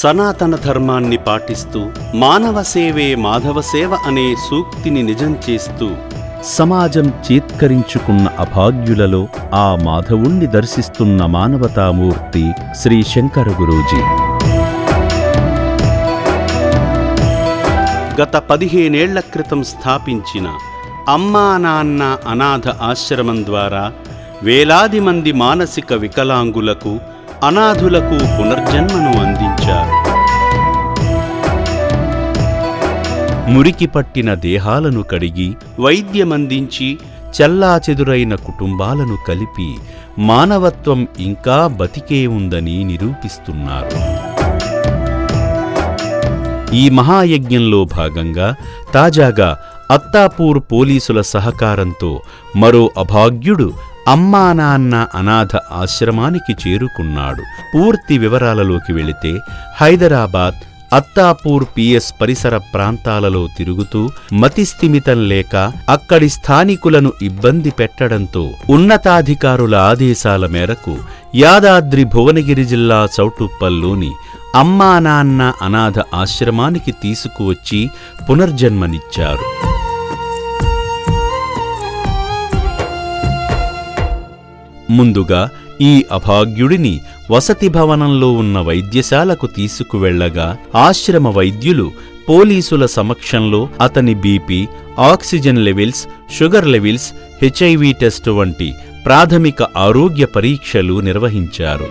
సనాతన ధర్మాన్ని పాటిస్తూ మానవ సేవే మాధవ సేవ అనే సూక్తిని నిజం చేస్తూ సమాజం చేత్కరించుకున్న అభాగ్యులలో ఆ మాధవుణ్ణి దర్శిస్తున్న మానవతామూర్తి శ్రీ శంకర గురూజీ. గత పదిహేనేళ్ళ క్రితం స్థాపించిన అమ్మా నాన్న అనాథ ఆశ్రమం ద్వారా వేలాది మంది మానసిక వికలాంగులకు అనాథులకు పునర్జన్మను అందించారు. మురికి పట్టిన దేహాలను కడిగి వైద్యమందించి చెల్లాచెదురైన కుటుంబాలను కలిపి మానవత్వం ఇంకా బతికే ఉందని నిరూపిస్తున్నారు. ఈ మహాయజ్ఞంలో భాగంగా తాజాగా అత్తాపూర్ పోలీసుల సహకారంతో మరో అభాగ్యుడు అమ్మానాన్న అనాథ ఆశ్రమానికి చేరుకున్నాడు. పూర్తి వివరాలలోకి వెళితే హైదరాబాద్ అత్తాపూర్ పిఎస్ పరిసర ప్రాంతాలలో తిరుగుతూ మతిస్థిమితం లేక అక్కడి స్థానికులను ఇబ్బంది పెట్టడంతో ఉన్నతాధికారుల ఆదేశాల మేరకు యాదాద్రి భువనగిరి జిల్లా చౌటుప్పల్లోని అమ్మా నాన్న అనాథ ఆశ్రమానికి తీసుకువచ్చి పునర్జన్మనిచ్చారు. ముందుగా ఈ అభాగ్యుడిని వసతి భవనంలో ఉన్న వైద్యశాలకు తీసుకువెళ్ళగా ఆశ్రమ వైద్యులు పోలీసుల సమక్షంలో అతని BP oxygen levels sugar levels HIV test వంటి ప్రాథమిక ఆరోగ్య పరీక్షలు నిర్వహించారు.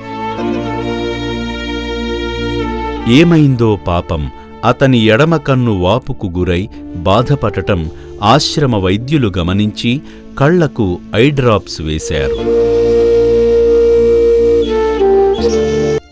ఏమైందో పాపం అతని ఎడమ కన్ను వాపుకు గురై బాధపడటం ఆశ్రమ వైద్యులు గమనించి కళ్ళకు ఐడ్రాప్స్ వేశారు.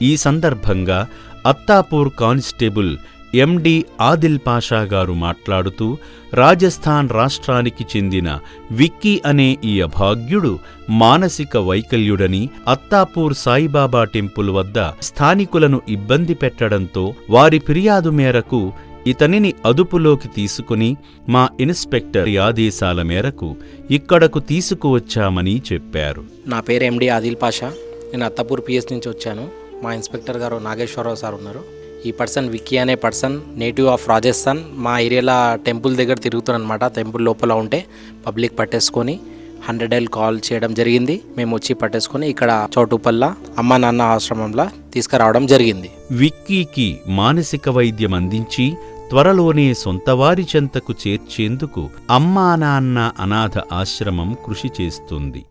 ఈ సందర్భంగా అత్తాపూర్ కానిస్టేబుల్ ఎండి ఆదిల్ పాషా గారు మాట్లాడుతూ రాజస్థాన్ రాష్ట్రానికి చెందిన విక్కీ అనే ఈ అభాగ్యుడు మానసిక వైకల్యుడని అత్తాపూర్ సాయిబాబా టెంపుల్ వద్ద స్థానికులను ఇబ్బంది పెట్టడంతో వారి ఫిర్యాదు మేరకు ఇతనిని అదుపులోకి తీసుకుని మా ఇన్స్పెక్టర్ ఆదేశాల మేరకు ఇక్కడకు తీసుకువచ్చామని చెప్పారు. నా పేరు ఎండి ఆదిల్ పాషా. నేను అత్తపూర్ పిఎస్ నుంచి వచ్చాను. మా ఇన్స్పెక్టర్ గారు నాగేశ్వరరావు సార్ ఉన్నారు. ఈ పర్సన్ విక్కీ అనే పర్సన్ నేటివ్ ఆఫ్ రాజస్థాన్ మా ఏరియాలో టెంపుల్ దగ్గర తిరుగుతున్నానమాట టెంపుల్ లోపల ఉంటే పబ్లిక్ పట్టేసుకొని హండ్రెడ్ ఎల్ కాల్ చేయడం జరిగింది. మేము వచ్చి పట్టేసుకొని ఇక్కడ చోటుపల్ల అమ్మ నాన్న ఆశ్రమంలో తీసుకురావడం జరిగింది. విక్కీకి మానసిక వైద్యం అందించి త్వరలోనే సొంతవారి చెంతకు చేర్చేందుకు అమ్మా నాన్న అనాథ ఆశ్రమం కృషి చేస్తుంది.